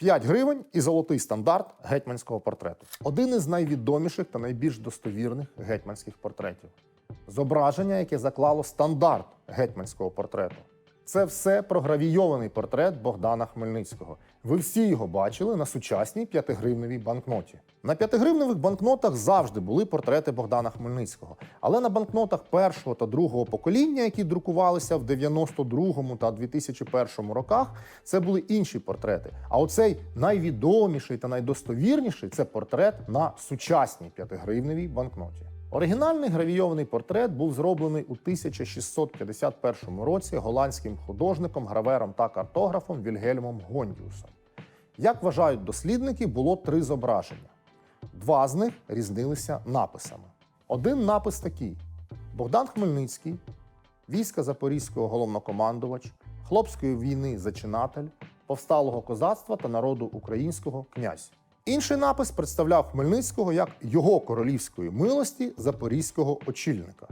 5 гривень і золотий стандарт гетьманського портрету. Один із найвідоміших та найбільш достовірних гетьманських портретів. Зображення, яке заклало стандарт гетьманського портрету. Це все програвійований портрет Богдана Хмельницького. Ви всі його бачили на сучасній п'ятигривневій банкноті. На п'ятигривневих банкнотах завжди були портрети Богдана Хмельницького. Але на банкнотах першого та другого покоління, які друкувалися в 92-му та 2001 роках, це були інші портрети. А оцей найвідоміший та найдостовірніший це портрет на сучасній п'ятигривневій банкноті. Оригінальний гравійований портрет був зроблений у 1651 році голландським художником, гравером та картографом Вільгельмом Гондіусом. Як вважають дослідники, було три зображення. Два з них різнилися написами. Один напис такий: Богдан Хмельницький, війська Запорізького головнокомандувач, хлопської війни зачинатель, повсталого козацтва та народу українського князь. Інший напис представляв Хмельницького як його королівської милості запорізького очільника.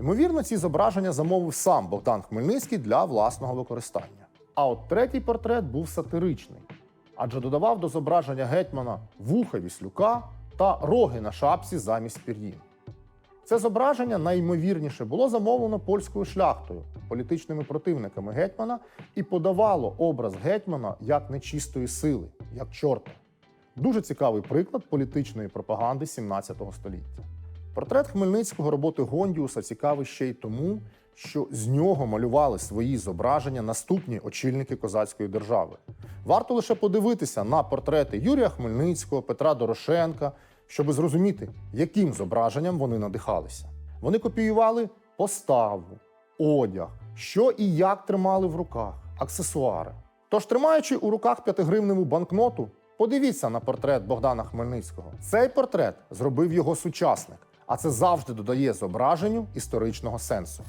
Ймовірно, ці зображення замовив сам Богдан Хмельницький для власного використання. А от третій портрет був сатиричний, адже додавав до зображення гетьмана вуха віслюка та роги на шапці замість пір'їн. Це зображення найімовірніше було замовлено польською шляхтою, політичними противниками гетьмана, і подавало образ гетьмана як нечистої сили, як чорта. Дуже цікавий приклад політичної пропаганди 17 століття. Портрет Хмельницького роботи Гондіуса цікавий ще й тому, що з нього малювали свої зображення наступні очільники козацької держави. Варто лише подивитися на портрети Юрія Хмельницького, Петра Дорошенка, щоб зрозуміти, яким зображенням вони надихалися. Вони копіювали поставу, одяг, що і як тримали в руках, аксесуари. Тож, тримаючи у руках п'ятигривневу банкноту, подивіться на портрет Богдана Хмельницького. Цей портрет зробив його сучасник, а це завжди додає зображенню історичного сенсу.